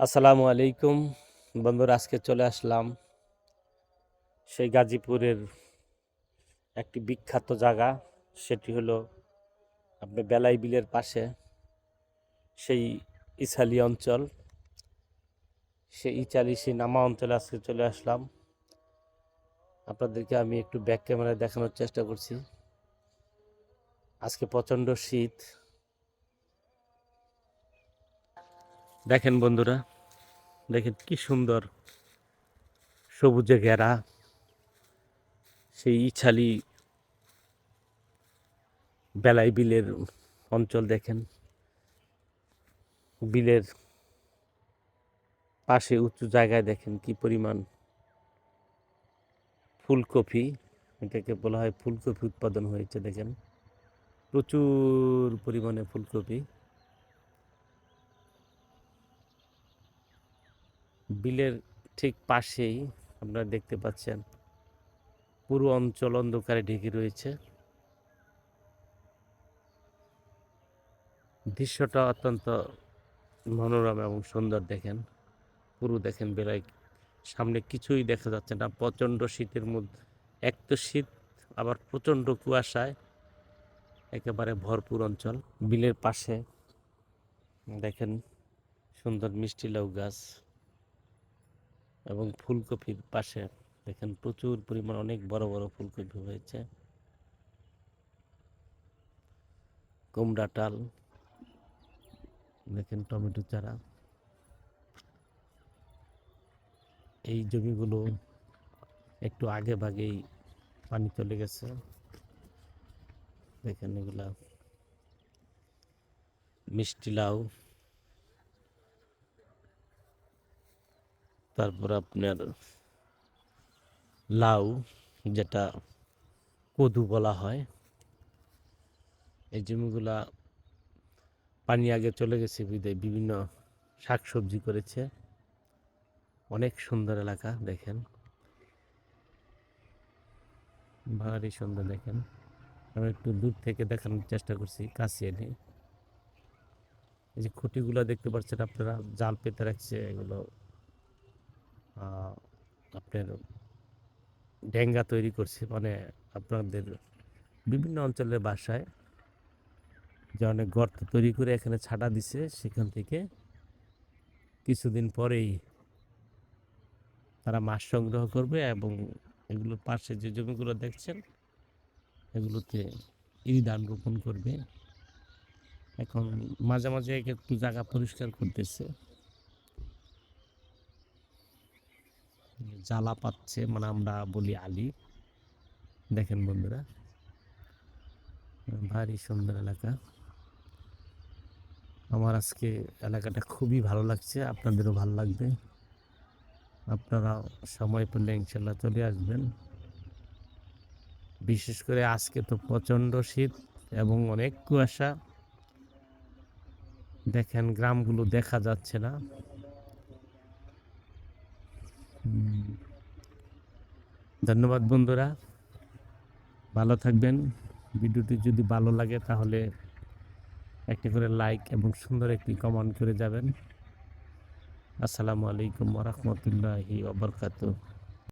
আসসালামু আলাইকুম। বন্ধুরা, আজকে চলে আসলাম সেই গাজীপুরের একটি বিখ্যাত জায়গা। সেটি হলো আপনি বেলাই বিলের পাশে সেই ইসালি অঞ্চল। সেই ইচালি সেই নামা অঞ্চলে আজকে চলে আসলাম। আপনাদেরকে আমি একটু ব্যাক ক্যামেরায় দেখানোর চেষ্টা করছি। আজকে প্রচণ্ড শীত। দেখেন বন্ধুরা, দেখেন কি সুন্দর সবুজে ঘেরা সেই ইছালি বেলাই বিলের অঞ্চল দেখেন। বিলের পাশে উঁচু জায়গায় দেখেন কি পরিমাণ ফুলকপি, এটাকে বলা হয় ফুলকপি উৎপাদন হয়েছে দেখেন। প্রচুর পরিমাণে ফুলকপি। বিলের ঠিক পাশেই আপনারা দেখতে পাচ্ছেন পুরো অঞ্চল অন্ধকারে ঢেকে রয়েছে। দৃশ্যটা অত্যন্ত মনোরম এবং সুন্দর দেখেন। পুরো দেখেন বেলায় সামনে কিছুই দেখা যাচ্ছে না, প্রচণ্ড শীতের মধ্যে, এক তো শীত, আবার প্রচণ্ড কুয়াশায়, একেবারে ভরপুর অঞ্চল। বিলের পাশে দেখেন সুন্দর মিষ্টি লাউ গাছ। এবং ফুলকপির পাশে দেখেন প্রচুর পরিমাণ অনেক বড় বড় ফুলকপি হয়েছে। কুমড়া টাল দেখেন টমেটো চারা। এই জমিগুলো একটু আগে ভাগেই পানি চলে গেছে। দেখেন এগুলা মিষ্টি লাউ। তারপর আপনার লাউ, যেটা কদু বলা হয়, এই জমিগুলা পানি আগে চলে গেছে বিদায় বিভিন্ন শাকসবজি করেছে। অনেক সুন্দর এলাকা, দেখেন। ভারী সুন্দর, দেখেন। আমি একটু দূর থেকে দেখানোর চেষ্টা করছি কাছে এনে এই যে খুঁটিগুলো দেখতে পাচ্ছেন আপনারা, জাল পেতে রাখছে, এগুলো আপনার ডেঙ্গা তৈরি করছে মানে আপনাদের বিভিন্ন অঞ্চলের বাসায় যে অনেক গর্ত তৈরি করে এখানে ছাটা দিছে, সেখান থেকে কিছুদিন পরেই তারা মাছ সংগ্রহ করবে এবং এগুলোর পাশে যে জমিগুলো দেখছেন, এগুলোতে ধান রোপণ করবে। এখন মাঝে মাঝে একটু জায়গা পরিষ্কার করতেছে। জ্বালা পাচ্ছে মানে আমরা বলি আলি। দেখেন বন্ধুরা, ভারী সুন্দর এলাকা। আমার আজকে এলাকাটা খুবই ভালো লাগছে, আপনাদেরও ভালো লাগবে। আপনারা সময় পেলে ইনশাল্লাহ চলে আসবেন। বিশেষ করে আজকে তো প্রচণ্ড শীত এবং অনেক কুয়াশা। দেখেন, গ্রামগুলো দেখা যাচ্ছে না। ধন্যবাদ বন্ধুরা। ভালো থাকবেন। ভিডিওটি যদি ভালো লাগে তাহলে একটি করে লাইক এবং সুন্দর একটি কমেন্ট করে যাবেন। আসসালামু আলাইকুম রহমতুল্লাহি ওবরকাতুহ